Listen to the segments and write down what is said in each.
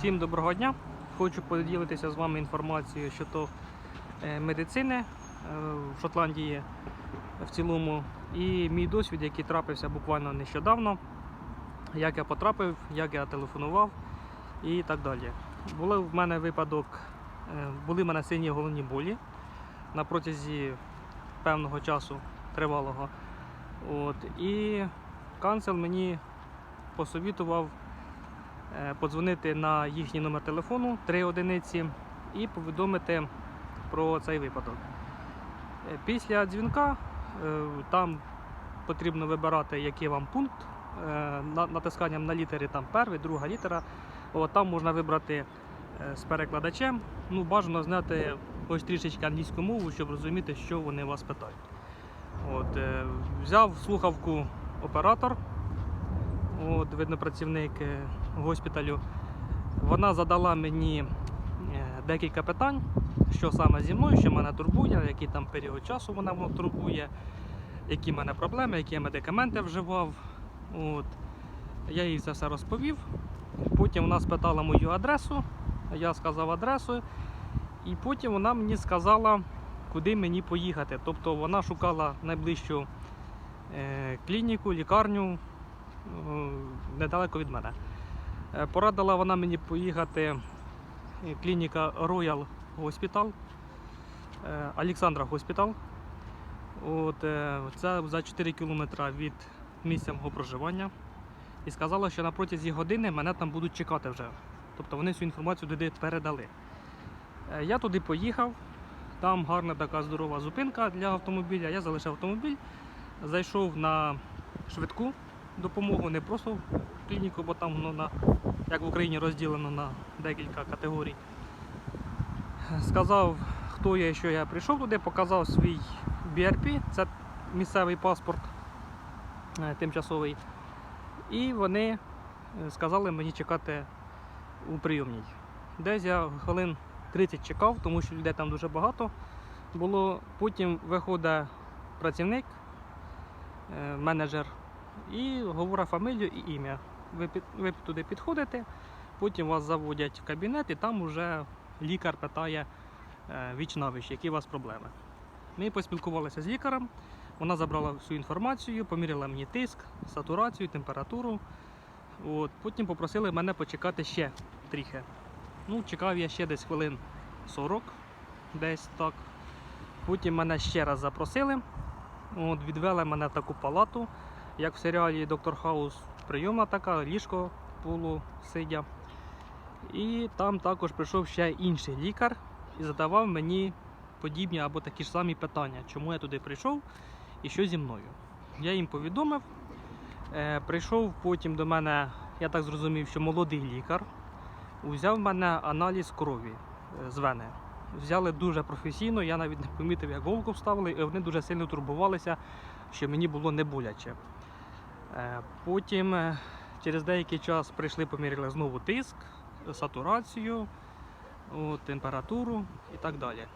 Всім доброго дня. Хочу поділитися з вами інформацією щодо е, медицини е, в Шотландії в цілому. І мій досвід, який трапився буквально нещодавно, як я потрапив, як я телефонував і так далі. Були в мене випадок, е, були в мене сильні головні болі на протязі певного часу тривалого. От, і канцел мені посовітував подзвонити на їхній номер телефону 3 одиниці і повідомити про цей випадок. Е, Після дзвінка е, там потрібно вибирати, який вам пункт е, натисканням на літери там перший, друга літера. От, там можна вибрати е, з перекладачем. Ну, бажано знати ось трішечки англійську мову, щоб розуміти, що вони вас питають. От, е, взяв слухавку оператор, от, видно, працівник госпіталю. Вона задала мені е, декілька питань, що саме зі мною, що мене турбує, який там період часу вона турбує, які в мене проблеми, які я медикаменти вживав. От. Я їй це все розповів. Потім вона спитала мою адресу, я сказав адресу, і потім вона мені сказала, куди мені поїхати. Тобто вона шукала найближчу е, клініку, лікарню недалеко від мене. Е, Порадила вона мені поїхати е, клініка Royal Hospital, е, Олександра Hospital. От, це за 4 кілометри від місця мого проживання. І сказала, що на протязі години мене там будуть чекати вже. Тобто вони всю інформацію туди передали. Я туди поїхав, там гарна така здорова зупинка для автомобіля. Я залишив автомобіль, зайшов на швидку допомогу, не просто в клініку, бо там на, як в Україні розділено на декілька категорій. Сказав, хто я що я прийшов туди, показав свій BRP, це місцевий паспорт е, тимчасовий. І вони сказали мені чекати у прийомній. Десь я хвилин 30 чекав, тому що людей там дуже багато було. Потім виходить працівник, е, менеджер, і говорить фамілію і ім'я. Ви, ви туди підходите, потім вас заводять в кабінет, і там вже лікар питає віч на віч, які у вас проблеми. Ми поспілкувалися з лікарем, вона забрала всю інформацію, поміряла мені тиск, сатурацію, температуру. От, потім попросили мене почекати ще трохи. Ну, чекав я ще десь хвилин 40, десь так. Потім мене ще раз запросили. От, відвели мене в таку палату, як в серіалі Доктор Хаус, прийомна така, ліжко полу сидя. І там також прийшов ще інший лікар і задавав мені подібні або такі ж самі питання, чому я туди прийшов і що зі мною. Я їм повідомив. Е, прийшов потім до мене, я так зрозумів, що молодий лікар взяв в мене аналіз крові е, з вени. Взяли дуже професійно, я навіть не помітив, як голку вставили, і вони дуже сильно турбувалися, що мені було не боляче. Е, Потім е, через деякий час прийшли, поміряли знову тиск, сатурацію, температуру і так далі.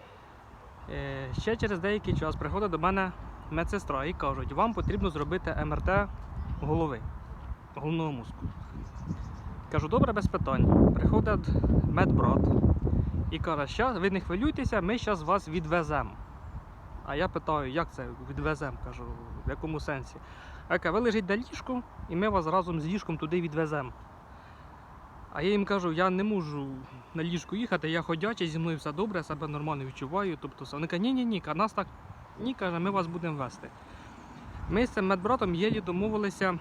Е, Ще через деякий час приходить до мене медсестра і кажуть, вам потрібно зробити МРТ голови, головного мозку. Кажу, добре, без питань. Приходить медбрат і каже, що ви не хвилюйтеся, ми зараз вас відвеземо. А я питаю, як це відвеземо? Кажу, в якому сенсі? А ви лежите на ліжку, і ми вас разом з ліжком туди відвеземо. А я їм кажу, я не можу на ліжку їхати, я ходячий, зі мною все добре, я себе нормально відчуваю. Тобто, вони кажуть, ні, ні, нас так ні, каже, ми вас будемо вести. Ми з цим медбратом єлі домовилися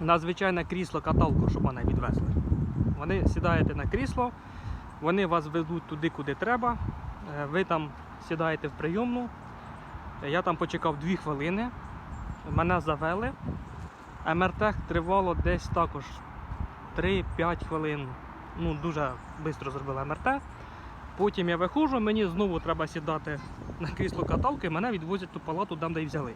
на звичайне крісло каталку, щоб мене відвезли. Вони сідаєте на крісло, вони вас ведуть туди, куди треба. Е, Ви там сідаєте в прийомну. Я там почекав 2 хвилини. Мене завели. МРТ тривало десь також 3-5 хвилин. Ну, дуже швидко зробили МРТ. Потім я виходжу, мені знову треба сідати на крісло каталки, мене відвозять ту палату, там де й взяли.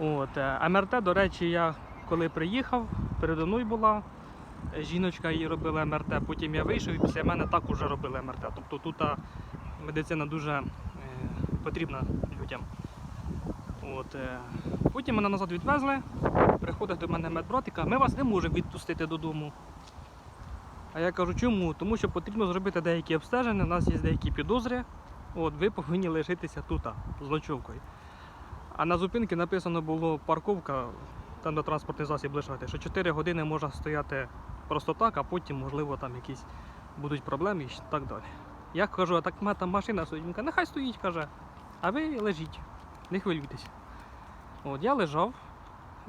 От, е, МРТ, до речі, я коли приїхав, передо мною була е, жіночка, їй робила МРТ, потім я вийшов і після мене так уже робили МРТ. Тобто тут медицина дуже е, потрібна людям. От, е, потім мене назад відвезли, приходить до мене медбрат і каже, ми вас не можемо відпустити додому. А я кажу, чому? Тому що потрібно зробити деякі обстеження, у нас є деякі підозри. От, ви повинні лишитися тут, з ночовкою. А на зупинці написано було парковка, там де транспортний засіб лишати, що 4 години можна стояти просто так, а потім, можливо, там якісь будуть проблеми і так далі. Я кажу, а так там машина стоїть. Нехай стоїть, каже, а ви лежіть, не хвилюйтесь. От, я лежав,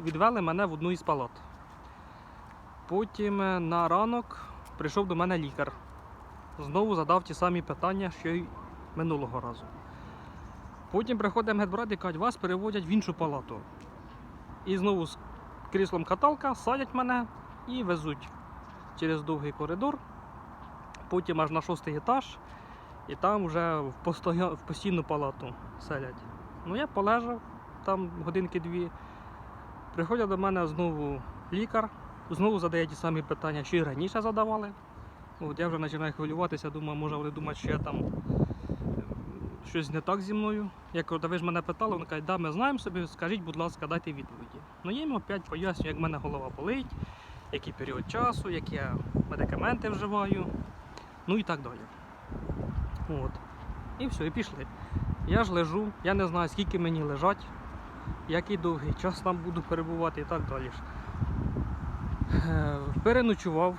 відвели мене в одну із палат. Потім е, на ранок прийшов до мене лікар. Знову задав ті самі питання, що й минулого разу. Потім приходить медбрат і каже, вас переводять в іншу палату. І знову з кріслом каталка садять мене і везуть через довгий коридор. Потім аж на шостий етаж, і там вже в постійну палату селять. Ну я полежав там годинки-дві. Приходять до мене знову лікар, знову задає ті самі питання, що і раніше задавали. От я вже починаю хвилюватися, думаю, може вони думають, що я там е, щось не так зі мною. Я кажу, та ви ж мене питали, вони кажуть, да, ми знаємо собі, скажіть, будь ласка, дайте відповіді. Ну я їм опять пояснюю, як в мене голова болить, який період часу, які я медикаменти вживаю, ну і так далі. От. І все, і пішли. Я ж лежу, я не знаю, скільки мені лежать, який довгий час там буду перебувати і так далі. Е, Переночував.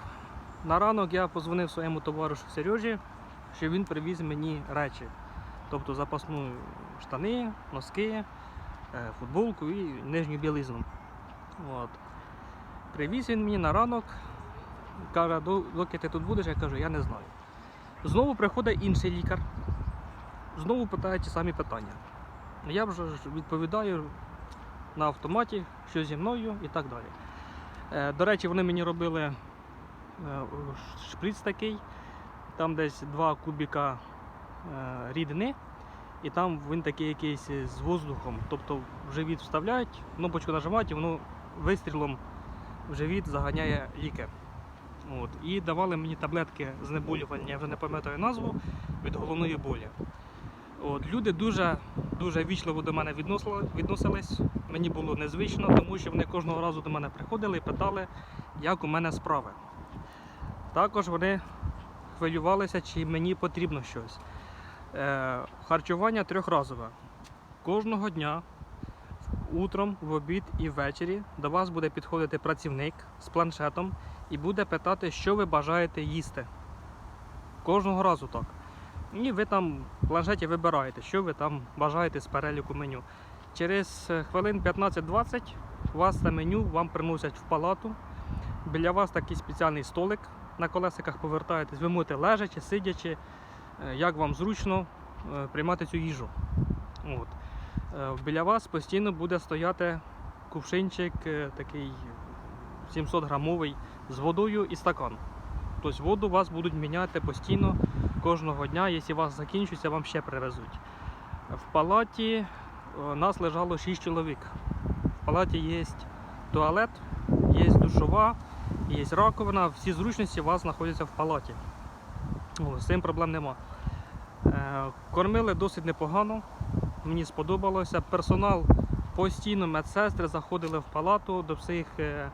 На ранок я позвонив своєму товаришу Сережі, що він привіз мені речі. Тобто запасну штани, носки, е, футболку і нижню білизну. От. Привіз він мені на ранок, каже, доки ти тут будеш, я кажу, я не знаю. Знову приходить інший лікар, знову питає ті самі питання. Я вже відповідаю на автоматі, що зі мною і так далі. Е, До речі, вони мені робили е, шприц такий, там десь 2 кубіка е, рідини, і там він такий якийсь з воздухом. Тобто в живіт вставляють, кнопочку нажимають і воно вистрілом в живіт заганяє ліки. От. І давали мені таблетки знеболювання, я вже не пам'ятаю назву, від головної болі. От, люди дуже, дуже вічливо до мене відносили, відносились. Мені було незвично, тому що вони кожного разу до мене приходили і питали, як у мене справи. Також вони хвилювалися, чи мені потрібно щось. Е, харчування трьохразове. Кожного дня, утром, в обід і ввечері до вас буде підходити працівник з планшетом і буде питати, що ви бажаєте їсти. Кожного разу так. І ви там в планшеті вибираєте, що ви там бажаєте з переліку меню. Через е, хвилин 15-20 у вас це меню вам приносять в палату. Біля вас такий спеціальний столик на колесиках повертаєтесь. Ви можете лежачи, сидячи, е, як вам зручно е, приймати цю їжу. От. Біля вас постійно буде стояти кувшинчик такий 700 грамовий з водою і стакан. Тобто воду вас будуть міняти постійно кожного дня. Якщо у вас закінчується, вам ще привезуть. В палаті нас лежало 6 чоловік. В палаті є туалет, є душова, є раковина. Всі зручності у вас знаходяться в палаті. З цим проблем нема. Е, Кормили досить непогано, мені сподобалося. Персонал постійно, медсестри заходили в палату до всіх е,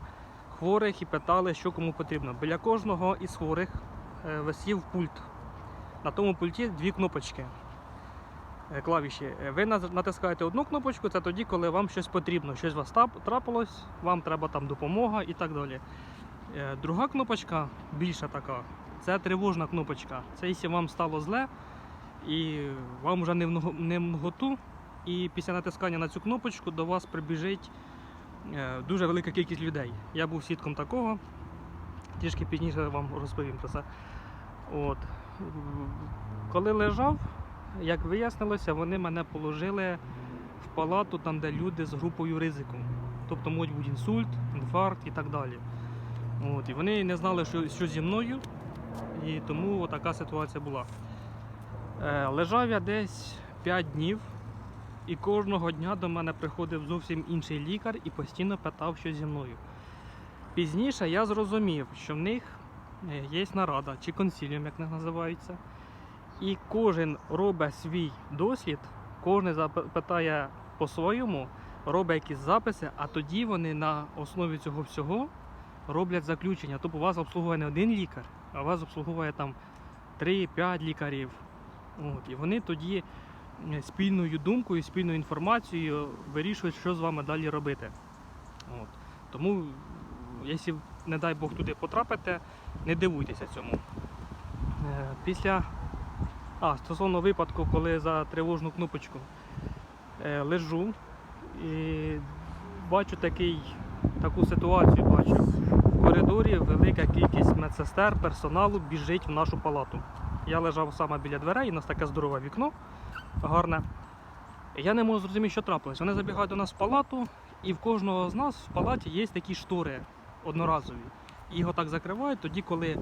хворих і питали, що кому потрібно. Біля кожного із хворих е, висів пульт. На тому пульті дві кнопочки. Е, Клавіші. Е, Ви натискаєте одну кнопочку, це тоді, коли вам щось потрібно, щось у вас трапилось, вам треба там допомога і так далі. Е, Друга кнопочка, більша така, це тривожна кнопочка. Це якщо вам стало зле і вам вже не в і після натискання на цю кнопочку до вас прибіжить дуже велика кількість людей. Я був свідком такого. Трішки пізніше вам розповім про це. От. Коли лежав, як вияснилося, вони мене положили в палату, там, де люди з групою ризику. Тобто можуть бути інсульт, інфаркт і так далі. От. І вони не знали, що, що зі мною, і тому така ситуація була. Е, лежав я десь 5 днів, і кожного дня до мене приходив зовсім інший лікар і постійно питав, що зі мною. Пізніше я зрозумів, що в них е, є нарада чи консіліум, як них називається. І кожен робить свій дослід, кожен питає по-своєму, робить якісь записи, а тоді вони на основі цього всього роблять заключення. Тобто вас обслуговує не один лікар, а вас обслуговує там 3-5 лікарів. От, і вони тоді спільною думкою, спільною інформацією вирішують, що з вами далі робити. От. Тому, якщо, не дай Бог, туди потрапите, не дивуйтеся цьому. Е, Після а, стосовно випадку, коли за тривожну кнопочку е, лежу і бачу такий, таку ситуацію, бачу. В коридорі велика кількість медсестер, персоналу біжить в нашу палату. Я лежав саме біля дверей, у нас таке здорове вікно, гарне. Я не можу зрозуміти, що трапилось. Вони забігають до нас в палату, і в кожного з нас в палаті є такі штори одноразові. Його так закривають тоді, коли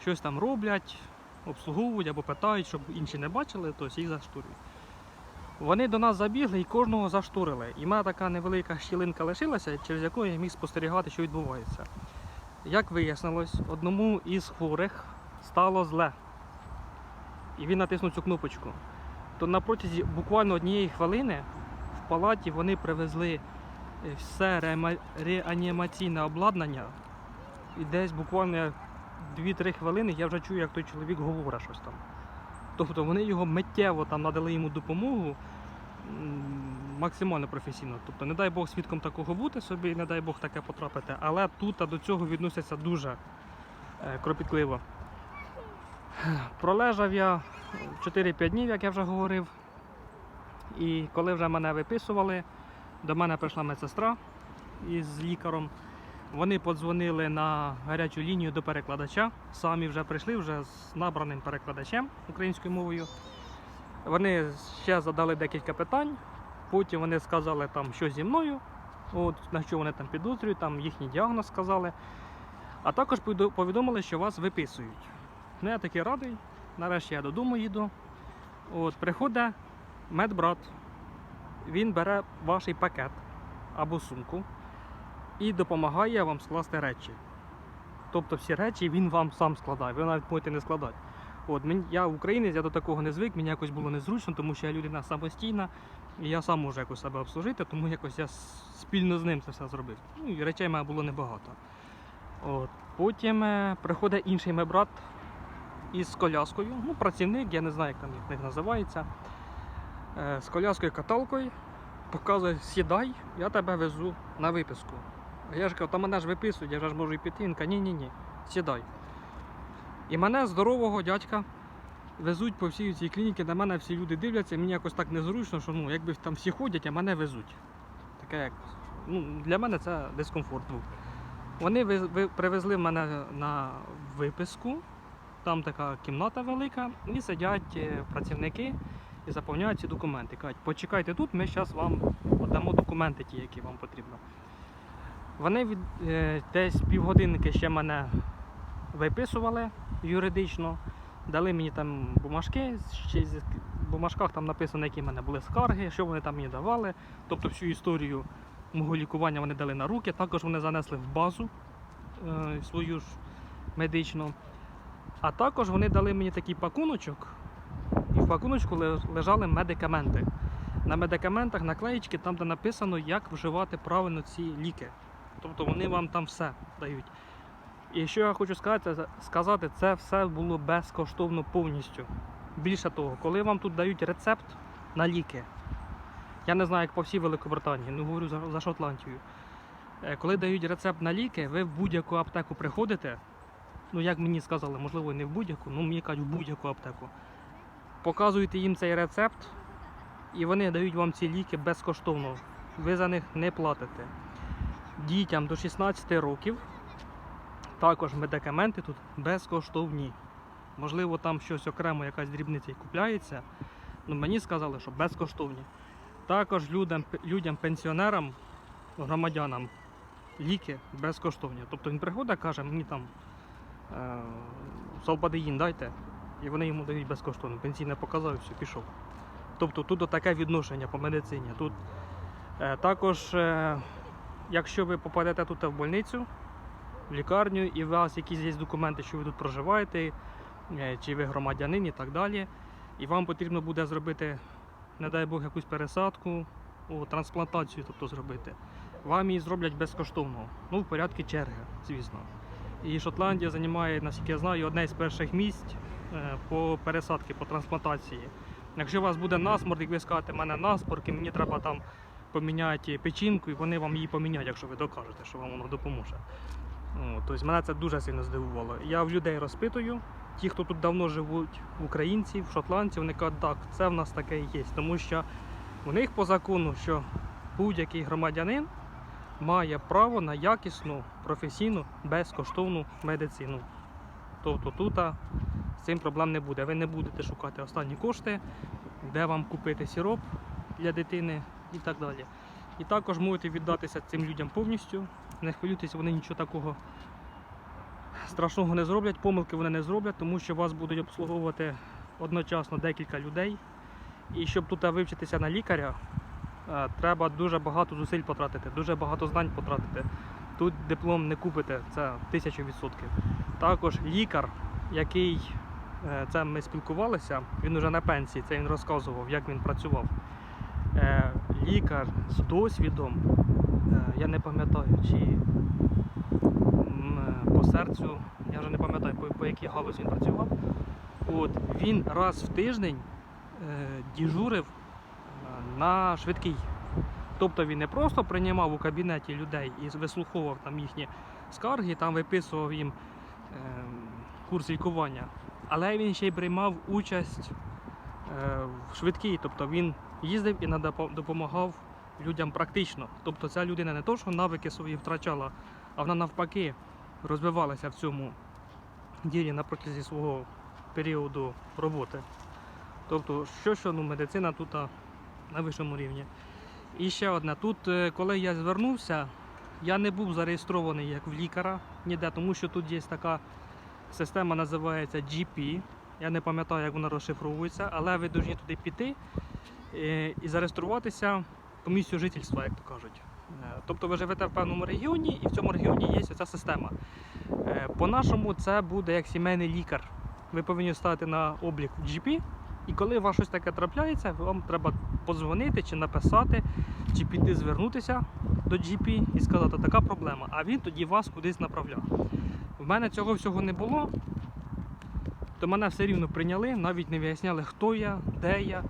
щось там роблять, обслуговують або питають, щоб інші не бачили, то їх зашторюють. Вони до нас забігли і кожного зашторили. І в мене така невелика щілинка лишилася, через яку я міг спостерігати, що відбувається. Як вияснилось, одному із хворих стало зле. І він натиснув цю кнопочку. То на протязі буквально однієї хвилини в палаті вони привезли е, все реанімаційне обладнання. І десь буквально 2-3 хвилини я вже чую, як той чоловік говорить щось там. Тобто вони його миттєво там надали йому допомогу максимально професійно. Тобто, не дай Бог свідком такого бути собі, не дай Бог таке потрапити. Але тут до цього відносяться дуже е, кропітливо. Пролежав я 4-5 днів, як я вже говорив. І коли вже мене виписували, до мене прийшла медсестра із лікарем. Вони подзвонили на гарячу лінію до перекладача. Самі вже прийшли вже з набраним перекладачем українською мовою. Вони ще задали декілька питань. Потім вони сказали, там, що зі мною, от, на що вони там підозрюють, там їхній діагноз сказали. А також повідомили, що вас виписують. Ну, я такий радий. Нарешті я додому їду. От, приходить медбрат. Він бере ваш пакет або сумку і допомагає вам скласти речі. Тобто всі речі він вам сам складає, ви навіть можете не складати. От, я українець, я до такого не звик, мені якось було незручно, тому що я людина самостійна, і я сам можу якось себе обслужити, тому якось я спільно з ним це все зробив. Ну і речей мене було небагато. От. Потім е, приходить інший мій брат із коляскою, ну, працівник, я не знаю, як там їх називається. Е, з коляскою каталкою, показує, сідай, я тебе везу на виписку. Я ж кажу, та мене ж виписують, я ж можу і піти. Він каже, ні, ні, ні, сідай. І мене здорового дядька везуть по всій цій клініці, на мене всі люди дивляться, мені якось так незручно, що ну, якби там всі ходять, а мене везуть. Таке як. Ну, для мене це дискомфорт був. Вони привезли мене на виписку, там така кімната велика, і сидять е, працівники і заповняють ці документи. Кажуть, почекайте тут, ми зараз вам дамо документи ті, які вам потрібно. Вони від, е, десь півгодинки ще мене виписували юридично, дали мені там бумажки, ще з- бумажках там написано, які в мене були скарги, що вони там мені давали. Тобто всю історію мого лікування вони дали на руки. Також вони занесли в базу е, свою ж медичну. А також вони дали мені такий пакуночок, і в пакуночку лежали медикаменти. На медикаментах наклеїчки, там, де написано, як вживати правильно ці ліки. Тобто вони вам там все дають. І що я хочу сказати, це- все було безкоштовно повністю. Більше того, коли вам тут дають рецепт на ліки, я не знаю, як по всій Великобританії, ну говорю за, за Шотландію. Е, Коли дають рецепт на ліки, ви в будь-яку аптеку приходите. Ну, як мені сказали, можливо, не в будь-яку, ну мені кажуть, в будь-яку аптеку. Показуєте їм цей рецепт, і вони дають вам ці ліки безкоштовно. Ви за них не платите. Дітям до 16 років також медикаменти тут безкоштовні. Можливо, там щось окремо, якась дрібниця і купляється. Ну, мені сказали, що безкоштовні. Також людям, людям, пенсіонерам, громадянам ліки безкоштовні. Тобто він приходить, каже, мені там е, салпадеїн дайте, і вони йому дають безкоштовно. Пенсійне показав, і все, пішов. Тобто тут таке відношення по медицині. Тут е, також, е, якщо ви попадете тут в больницю, в лікарню, і у вас якісь є документи, що ви тут проживаєте, е, чи ви громадянин і так далі, і вам потрібно буде зробити, не дай Бог, якусь пересадку, о, трансплантацію тобто, зробити. Вам її зроблять безкоштовно, ну в порядку черги, звісно. І Шотландія займає, наскільки я знаю, одне з перших місць е, по пересадці, по трансплантації. Якщо у вас буде насморк, як ви скажете, в мене насморк, і мені треба там поміняти печінку, і вони вам її поміняють, якщо ви докажете, що вам воно допоможе. Тобто мене це дуже сильно здивувало. Я в людей розпитую, ті, хто тут давно живуть, українців, шотландців, вони кажуть, так, це в нас таке і є. Тому що у них по закону, що будь-який громадянин має право на якісну, професійну, безкоштовну медицину. Тобто тут з цим проблем не буде. Ви не будете шукати останні кошти, де вам купити сироп для дитини і так далі. І також можете віддатися цим людям повністю. Не хвилюйтесь, вони нічого такого страшного не зроблять, помилки вони не зроблять, тому що вас будуть обслуговувати одночасно декілька людей. І щоб тут вивчитися на лікаря, е, треба дуже багато зусиль потратити, дуже багато знань потратити. Тут диплом не купите, це тисячу відсотків. Також лікар, який це ми спілкувалися, він уже на пенсії, це він розказував, як він працював. Лікар з досвідом, е, я не пам'ятаю, чи е, по серцю, я вже не пам'ятаю, по, по якій галузі він працював. От, він раз в тиждень е, діжурив на швидкий. Тобто він не просто приймав у кабінеті людей і вислуховував там їхні скарги, там виписував їм е, курс лікування, але він ще й приймав участь е, в швидкій. Тобто він їздив і допомагав людям практично. Тобто ця людина не то, що навики свої втрачала, а вона навпаки розвивалася в цьому ділі на протязі свого періоду роботи. Тобто, що що ну, медицина тут на вищому рівні. І ще одне, тут, е, коли я звернувся, я не був зареєстрований як в лікаря ніде, тому що тут є така система, називається GP. Я не пам'ятаю, як вона розшифровується, але ви повинні туди піти і зареєструватися по місцю жительства, як то кажуть. Е, Тобто ви живете в певному регіоні, і в цьому регіоні є ця система. Е, По-нашому це буде як сімейний лікар. Ви повинні стати на облік в GP, і коли у вас щось таке трапляється, вам треба подзвонити чи написати, чи піти звернутися до GP і сказати, така проблема, а він тоді вас кудись направляв. В мене цього всього не було, то мене все рівно прийняли, навіть не виясняли, хто я, де я,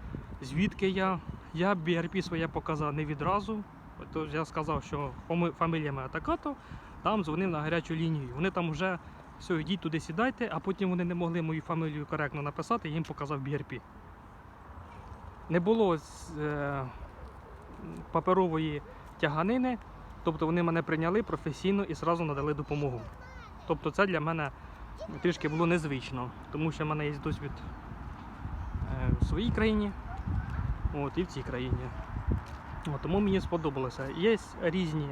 звідки я. Я BRP своє показав не відразу. Тож я сказав, що фамілія моя така-то, там дзвонив на гарячу лінію. Вони там вже все, йдіть туди сідайте, а потім вони не могли мою фамілію коректно написати, я їм показав BRP. Не було е, паперової тяганини, тобто вони мене прийняли професійно і зразу надали допомогу. Тобто це для мене трішки було незвично, тому що в мене є досвід е, в своїй країні от, і в цій країні. От, тому мені сподобалося. Є різні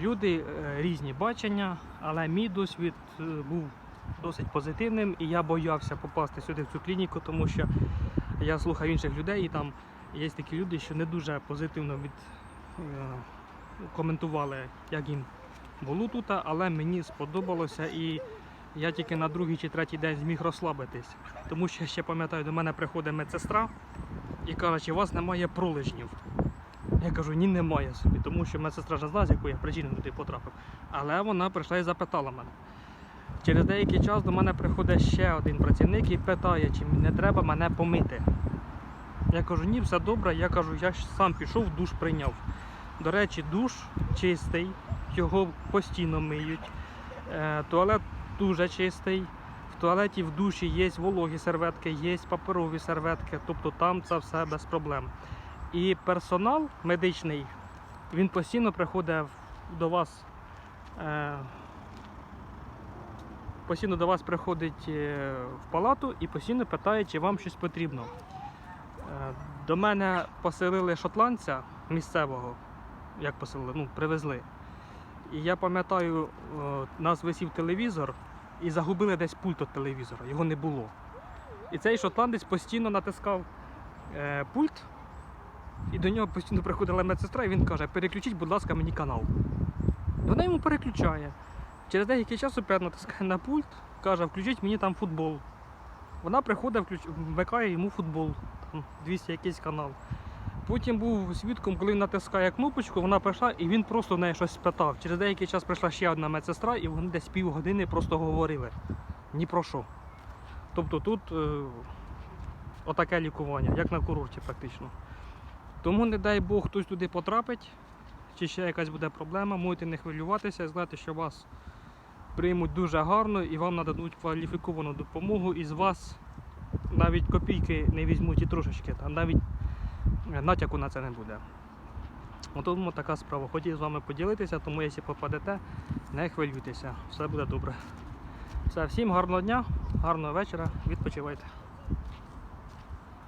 люди, е, різні бачення, але мій досвід е, був досить позитивним і я боявся попасти сюди в цю клініку, тому що я слухаю інших людей, і там є такі люди, що не дуже позитивно від, е, коментували, як їм було тут, але мені сподобалося і я тільки на другий чи третій день зміг розслабитись. Тому що ще пам'ятаю, до мене приходить медсестра і каже, чи у вас немає пролежнів. Я кажу, ні, немає собі, тому що медсестра ж знає, з якої я причини туди потрапив. Але вона прийшла і запитала мене. Через деякий час до мене приходить ще один працівник і питає, чи не треба мене помити. Я кажу, ні, все добре. Я кажу, я сам пішов, душ прийняв. До речі, душ чистий, його постійно миють. Е, туалет дуже чистий. Туалеті в душі є вологі серветки, є паперові серветки, тобто там це все без проблем. І персонал медичний, він постійно приходить до вас. Е, постійно до вас приходить е, в палату і постійно питає, чи вам щось потрібно. Е, До мене поселили шотландця місцевого, як поселили, ну, привезли. І я пам'ятаю, нас висів телевізор і загубили десь пульт від телевізора, його не було. І цей шотландець постійно натискав е, пульт, і до нього постійно приходила медсестра, і він каже, переключіть, будь ласка, мені канал. Вона йому переключає. Через деякий час опять натискає на пульт, каже, включіть мені там футбол. Вона приходить, вмикає йому футбол, там 200 якийсь канал. Потім був свідком, коли натискає кнопочку, вона прийшла і він просто в неї щось спитав. Через деякий час прийшла ще одна медсестра, і вони десь півгодини просто говорили. Ні про що. Тобто тут е, отаке лікування, як на курорті практично. Тому не дай Бог хтось туди потрапить, чи ще якась буде проблема, можете не хвилюватися, і знати, що вас приймуть дуже гарно і вам нададуть кваліфіковану допомогу, і з вас навіть копійки не візьмуть і трошечки, та навіть натяку на це не буде. Тому така справа. Хотів з вами поділитися, тому якщо попадете, не хвилюйтеся, все буде добре. Все, всім гарного дня, гарного вечора, відпочивайте.